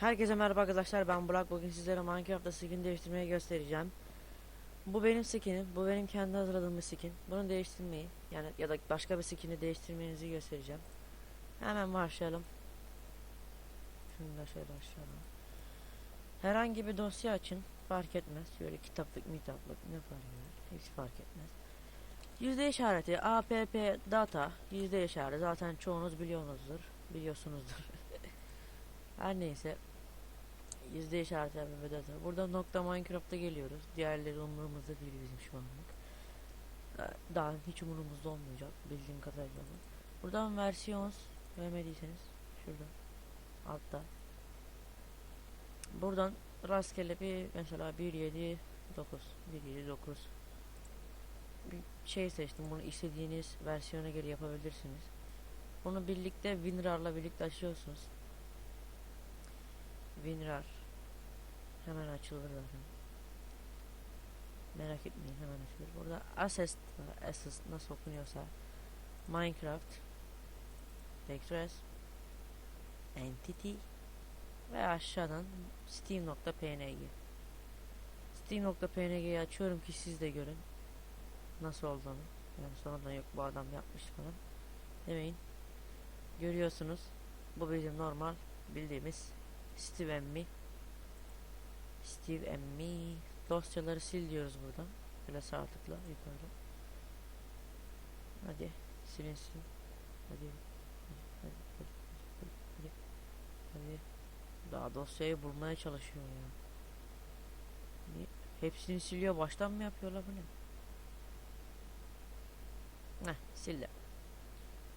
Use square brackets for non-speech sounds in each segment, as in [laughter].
Herkese merhaba arkadaşlar ben Burak bugün sizlere Minecraft'ta skin değiştirmeyi göstereceğim. Bu benim skinim, bu benim kendi hazırladığım bir skin. Bunu değiştirmeyi yani ya da başka bir skin'i değiştirmenizi göstereceğim. Hemen başlayalım. Şunu da şöyle başlayalım. Herhangi bir dosya açın fark etmez. Şöyle kitaplık mitaplık ne fark eder hiç fark etmez. Yüzde işareti app data yüzde işareti zaten çoğunuz biliyorsunuzdur biliyorsunuzdur. [laughs] Her neyse yüzde işaretlenme data. Burada nokta Minecraft'a geliyoruz. Diğerleri umurumuzda değil bizim şu anlık. Ee, Daha hiç umurumuzda olmayacak bildiğim kadarıyla. Buradan versiyons görmediyseniz şurada altta. Buradan rastgele bir mesela 179 179 bir şey seçtim. Bunu istediğiniz versiyona göre yapabilirsiniz. Bunu birlikte WinRAR'la birlikte açıyorsunuz. WinRAR hemen açılır zaten. Merak etmeyin hemen açılır. Burada Assist var. Assist nasıl okunuyorsa Minecraft Vectors Entity ve aşağıdan Steam.png Steam.png'yi açıyorum ki siz de görün nasıl olduğunu. Yani sonradan yok bu adam yapmış falan demeyin. Görüyorsunuz. Bu bizim normal bildiğimiz Steve Emmi Steve Emmi dosyaları sil diyoruz buradan. Böyle sağ tıkla yukarı. Hadi silinsin. Hadi. Hadi. Hadi. Hadi. Hadi. Hadi. Daha dosyayı bulmaya çalışıyor ya. Ni- Hepsini siliyor. Baştan mı yapıyorlar bu ne? Heh sildi.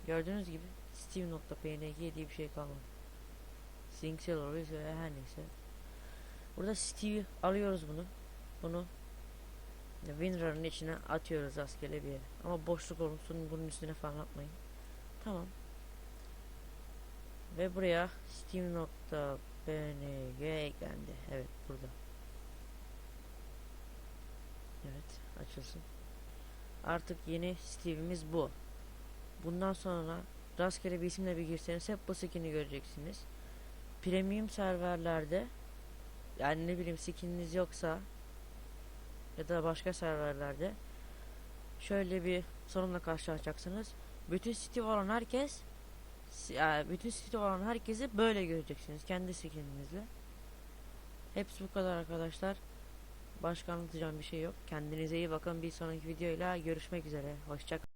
Gördüğünüz gibi Steam.png diye bir şey kalmadı. Sync alıyoruz ve her neyse. Burada Steve alıyoruz bunu. Bunu WinRAR'ın içine atıyoruz rastgele bir yere. Ama boşluk olsun bunun üstüne falan atmayın. Tamam. Ve buraya Steam.png eklendi. Evet burada. Evet açılsın. Artık yeni Steve'imiz bu. Bundan sonra rastgele bir isimle bir girseniz hep bu skin'i göreceksiniz. Premium serverlerde yani ne bileyim skininiz yoksa ya da başka serverlerde şöyle bir sorunla karşılaşacaksınız. Bütün Steve olan herkes yani bütün Steve olan herkesi böyle göreceksiniz kendi skininizle. Hepsi bu kadar arkadaşlar. Başka anlatacağım bir şey yok. Kendinize iyi bakın. Bir sonraki videoyla görüşmek üzere. Hoşçakalın.